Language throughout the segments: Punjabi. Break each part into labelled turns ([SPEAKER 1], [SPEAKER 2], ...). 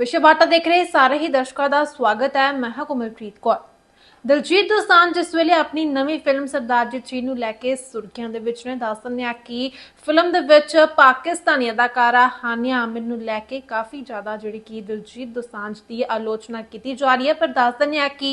[SPEAKER 1] ਵਿਸ਼ਵ ਵਾਰਤਾ ਦੇਖ ਰਹੇ ਸਾਰੇ ਹੀ ਦਰਸ਼ਕਾਂ ਦਾ ਸਵਾਗਤ ਹੈ। ਮੈਂ ਹਾਂ ਕੋਮਲਪ੍ਰੀਤ ਕੌਰ। ਦਲਜੀਤ ਦੋਸਾਂਝ ਜਿਸ ਵੇਲੇ ਆਪਣੀ ਨਵੀਂ ਫਿਲਮ ਸਰਦਾਰ ਜੀ 3 ਨੂੰ ਲੈ ਕੇ ਸੁਰਖੀਆਂ ਦੇ ਵਿੱਚ ਨੇ, ਦੱਸ ਦਿੰਦੇ ਕਿ ਫਿਲਮ ਦੇ ਵਿੱਚ ਪਾਕਿਸਤਾਨੀ ਅਦਾਕਾਰਾ ਹਾਨੀਆ ਆਮਿਰ ਨੂੰ ਲੈ ਕੇ ਕਾਫੀ ਜ਼ਿਆਦਾ ਜਿਹੜੀ ਕਿ ਦਲਜੀਤ ਦੋਸਾਂਝ ਦੀ ਆਲੋਚਨਾ ਕੀਤੀ ਜਾ ਰਹੀ ਹੈ। ਪਰ ਦੱਸ ਦਿੰਦੇ ਆ ਕਿ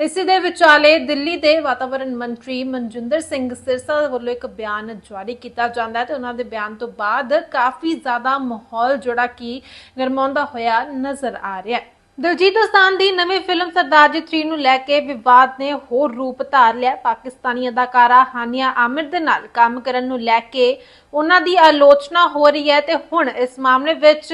[SPEAKER 1] ਇਸੇ ਦੇ ਵਿਚਾਲੇ ਦਿੱਲੀ ਦੇ ਵਾਤਾਵਰਣ ਮੰਤਰੀ ਮਨਜਿੰਦਰ ਸਿੰਘ ਸਿਰਸਾ ਵੱਲੋਂ ਇੱਕ ਬਿਆਨ ਜਾਰੀ ਕੀਤਾ ਜਾਂਦਾ ਹੈ ਤੇ ਉਹਨਾਂ ਦੇ ਬਿਆਨ ਤੋਂ ਬਾਅਦ ਕਾਫੀ ਜ਼ਿਆਦਾ ਮਾਹੌਲ ਜਿਹੜਾ ਕਿ ਗਰਮਾਉਂਦਾ ਹੋਇਆ ਨਜ਼ਰ ਆ ਰਿਹਾ ਹੈ। ਦਲਜੀਤ ਦੋਸਾਂਝ ਦੀ ਨਵੀਂ ਫਿਲਮ ਸਰਦਾਰ ਜੀ 3 ਨੂੰ ਲੈ ਕੇ ਵਿਵਾਦ ਨੇ ਹੋਰ ਰੂਪ ਧਾਰ ਲਿਆ। ਪਾਕਿਸਤਾਨੀ ਅਦਾਕਾਰਾ ਹਾਨੀਆ ਆਮਿਰ ਦੇ ਨਾਲ ਕੰਮ ਕਰਨ ਨੂੰ ਲੈ ਕੇ ਉਹਨਾਂ ਦੀ ਆਲੋਚਨਾ ਹੋ ਰਹੀ ਹੈ ਤੇ ਹੁਣ ਇਸ ਮਾਮਲੇ ਵਿੱਚ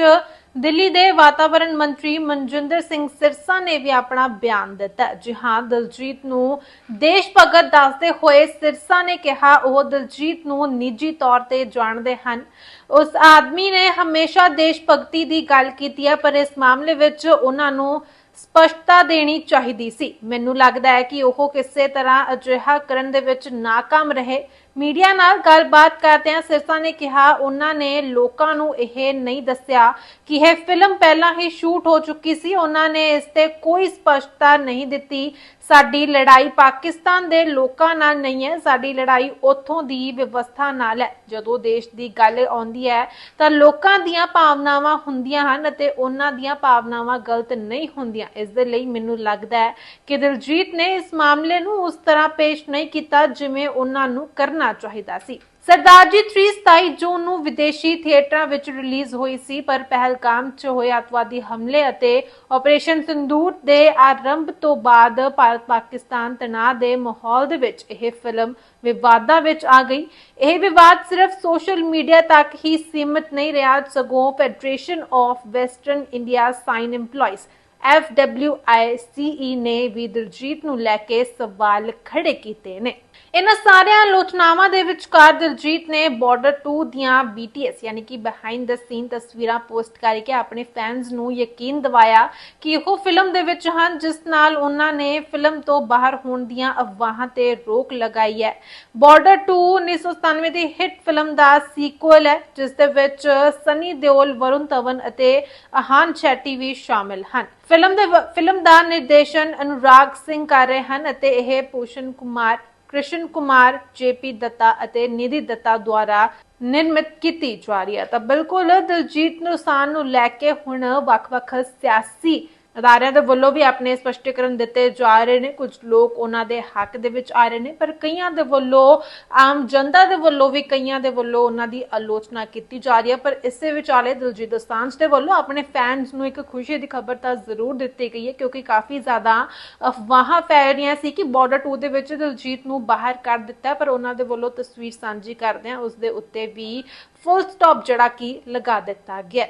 [SPEAKER 1] ਦਿੱਲੀ ਦੇ ਵਾਤਾਵਰਣ ਮੰਤਰੀ ਮਨਜਿੰਦਰ ਸਿੰਘ ਸਿਰਸਾ ਨੇ ਵੀ ਆਪਣਾ ਬਿਆਨ ਦਿੱਤਾ। ਜੀ ਹਾਂ, ਦਲਜੀਤ ਨੂੰ ਦੇਸ਼ ਭਗਤ ਦੱਸਦੇ ਹੋਏ ਸਿਰਸਾ ਨੇ ਕਿਹਾ, ਉਹ ਦਲਜੀਤ ਨੂੰ ਨਿੱਜੀ ਤੌਰ ਤੇ ਜਾਣਦੇ ਹਨ। ਉਸ ਆਦਮੀ ਨੇ ਹਮੇਸ਼ਾ ਦੇਸ਼ ਭਗਤੀ ਦੀ ਗੱਲ ਕੀਤੀ ਹੈ, ਪਰ ਇਸ ਮਾਮਲੇ ਵਿੱਚ ਉਹਨਾਂ ਨੂੰ ਸਪਸ਼ਟਤਾ ਦੇਣੀ ਚਾਹੀਦੀ ਸੀ। ਮੈਨੂੰ ਲੱਗਦਾ ਹੈ ਕਿ ਉਹ ਕਿਸੇ ਤਰ੍ਹਾਂ ਅਜਿਹਾ ਕਰਨ ਦੇ ਵਿੱਚ ناکਾਮ ਰਹੇ। ਮੀਡੀਆ ਨਾਲ ਗੱਲਬਾਤ ਕਰਦਿਆਂ ਸਿਰਸਾ ਨੇ ਕਿਹਾ, ਉਹਨਾਂ ਨੇ ਲੋਕਾਂ ਨੂੰ ਇਹ ਨਹੀਂ ਦੱਸਿਆ ਕਿ ਇਹ ਫਿਲਮ ਪਹਿਲਾਂ ਹੀ ਸ਼ੂਟ ਹੋ ਚੁੱਕੀ ਸੀ। ਉਹਨਾਂ ਨੇ ਇਸ ਤੇ ਕੋਈ ਸਪਸ਼ਟਤਾ ਨਹੀਂ ਦਿੱਤੀ। ਸਾਡੀ ਲੜਾਈ ਪਾਕਿਸਤਾਨ ਦੇ ਲੋਕਾਂ ਨਾਲ ਨਹੀਂ ਹੈ। ਸਾਡੀ ਲੜਾਈ ਉੱਥੋਂ ਦੀ ਵਿਵਸਥਾ ਨਾਲ ਹੈ। ਜਦੋਂ ਦੇਸ਼ ਦੀ ਗੱਲ ਆਉਂਦੀ ਹੈ, ਤਾਂ ਲੋਕਾਂ ਦੀਆਂ ਭਾਵਨਾਵਾਂ ਹੁੰਦੀਆਂ ਹਨ ਅਤੇ ਉਹਨਾਂ ਦੀਆਂ ਭਾਵਨਾਵਾਂ ਗਲਤ ਨਹੀਂ ਹੁੰਦੀਆਂ। ਇਸ ਦੇ ਲਈ ਮੈਨੂੰ ਲੱਗਦਾ ਹੈ ਕਿ ਦਿਲਜੀਤ ਨੇ ਇਸ ਮਾਮਲੇ ਨੂੰ ਉਸ ਤਰ੍ਹਾਂ ਪੇਸ਼ ਨਹੀਂ ਕੀਤਾ ਜਿਵੇਂ ਉਹਨਾਂ ਨੂੰ ਕਰਨਾ ਚਾਹੀਦਾ ਸੀ। ਸਰਦਾਰ ਜੀ 3 27 ਜੂਨ ਨੂੰ ਵਿਦੇਸ਼ੀ ਥੀਏਟਰਾਂ ਵਿੱਚ ਰਿਲੀਜ਼ ਹੋਈ ਸੀ, ਪਰ ਪਹਿਲਗਾਮ 'ਚ ਹੋਏ ਅੱਤਵਾਦੀ ਹਮਲੇ ਅਤੇ ਆਪਰੇਸ਼ਨ ਸਿੰਦੂਰ ਦੇ ਆਰੰਭ ਤੋਂ ਬਾਅਦ ਭਾਰਤ ਪਾਕਿਸਤਾਨ ਤਣਾਅ ਦੇ ਮਾਹੌਲ ਦੇ ਵਿੱਚ ਇਹ ਫਿਲਮ ਵਿਵਾਦਾਂ ਵਿੱਚ ਆ ਗਈ। ਇਹ ਵਿਵਾਦ ਸਿਰਫ ਸੋਸ਼ਲ ਮੀਡੀਆ ਤੱਕ ਹੀ ਸੀਮਿਤ ਨਹੀਂ ਰਿਹਾ, ਸਗੋਂ federation of western India cine EMPLOYEES FWICE ਨੇ ਵੀ ਦਿਲਜੀਤ ਨੂੰ ਲੈ ਕੇ ਸਵਾਲ ਖੜੇ ਕੀਤੇ ਨੇ। ਇਹਨਾਂ ਸਾਰੀਆਂ ਆਲੋਚਨਾਵਾਂ ਦੇ ਵਿਚਕਾਰ ਦਿਲਜੀਤ ਨੇ ਬਾਰਡਰ 2 ਦੀਆਂ BTS ਯਾਨੀ ਕਿ ਬਿਹਾਈਂਡ ਦ ਸੀਨ ਤਸਵੀਰਾਂ ਪੋਸਟ ਕਰਕੇ ਆਪਣੇ ਫੈਨਸ ਨੂੰ ਯਕੀਨ ਦਿਵਾਇਆ ਕਿ ਉਹ ਫਿਲਮ ਦੇ ਵਿੱਚ ਹਨ, ਜਿਸ ਨਾਲ ਉਹਨਾਂ ਨੇ ਫਿਲਮ ਤੋਂ ਬਾਹਰ ਹੋਣ ਦੀਆਂ ਅਫਵਾਹਾਂ ਤੇ ਰੋਕ ਲਗਾਈ ਹੈ। ਬਾਰਡਰ 2 1997 ਦੀ ਹਿੱਟ ਫਿਲਮ ਦਾ ਸੀਕੁਅਲ ਹੈ, ਜਿਸ ਦੇ ਵਿੱਚ ਸਨੀ ਦਿਓਲ ਵਰੁਣ ਧਵਨ ਅਤੇ ਅਹਾਨ ਸ਼ੈਟੀ ਵੀ ਸ਼ਾਮਿਲ ਹਨ। ਫਿਲਮ ਦੇ ਫਿਲਮ ਦਾ ਨਿਰਦੇਸ਼ਨ ਅਨੁਰਾਗ ਸਿੰਘ ਕਰ ਰਹੇ ਹਨ ਅਤੇ ਇਹ ਭੂਸ਼ਣ ਕੁਮਾਰ ਕ੍ਰਿਸ਼ਨ ਕੁਮਾਰ ਜੇਪੀ ਦੱਤਾ ਅਤੇ ਨਿਧੀ ਦੱਤਾ ਦੁਆਰਾ ਨਿਰਮਿਤ ਕੀਤੀ ਜਾ ਰਹੀ ਹੈ। ਤਾਂ ਬਿਲਕੁਲ ਦਿਲਜੀਤ ਦੋਸਾਂਝ ਨੂੰ ਲੈ ਕੇ ਹੁਣ ਵੱਖ-ਵੱਖ ਸਿਆਸੀ ਅਦਾਰਿਆਂ ਦੇ ਵੱਲੋਂ ਵੀ ਆਪਣੇ ਸਪਸ਼ਟੀਕਰਨ ਦਿੱਤੇ ਜਾ ਰਹੇ ਨੇ। ਕੁਝ ਲੋਕ ਉਹਨਾਂ ਦੇ ਹੱਕ ਦੇ ਵਿੱਚ ਆ ਰਹੇ ਨੇ, ਪਰ ਕਈਆਂ ਦੇ ਵੱਲੋਂ, ਆਮ ਜਨਤਾ ਦੇ ਵੱਲੋਂ ਵੀ ਕਈਆਂ ਦੇ ਵੱਲੋਂ ਉਹਨਾਂ ਦੀ ਆਲੋਚਨਾ ਕੀਤੀ ਜਾ ਰਹੀ ਹੈ। ਪਰ ਇਸੇ ਵਿਚਾਲੇ ਦਿਲਜੀਤ ਦੋਸਾਂਝ ਦੇ ਵੱਲੋਂ ਆਪਣੇ ਫੈਨਸ ਨੂੰ ਇੱਕ ਖੁਸ਼ੀ ਦੀ ਖਬਰ ਤਾਂ ਜ਼ਰੂਰ ਦਿੱਤੀ ਗਈ ਹੈ, ਕਿਉਂਕਿ ਕਾਫੀ ਜ਼ਿਆਦਾ ਅਫਵਾਹਾਂ ਫੈਲ ਰਹੀਆਂ ਸੀ ਕਿ ਬਾਰਡਰ 2 ਦੇ ਵਿੱਚ ਦਿਲਜੀਤ ਨੂੰ ਬਾਹਰ ਕੱਢ ਦਿੱਤਾ ਪਰ ਉਹਨਾਂ ਦੇ ਵੱਲੋਂ ਤਸਵੀਰ ਸਾਂਝੀ ਕਰਦੇ ਆ ਉਸ ਦੇ ਉੱਤੇ ਵੀ ਫੁੱਲ ਸਟਾਪ ਜਿਹੜਾ ਕਿ ਲਗਾ ਦਿੱਤਾ ਗਿਆ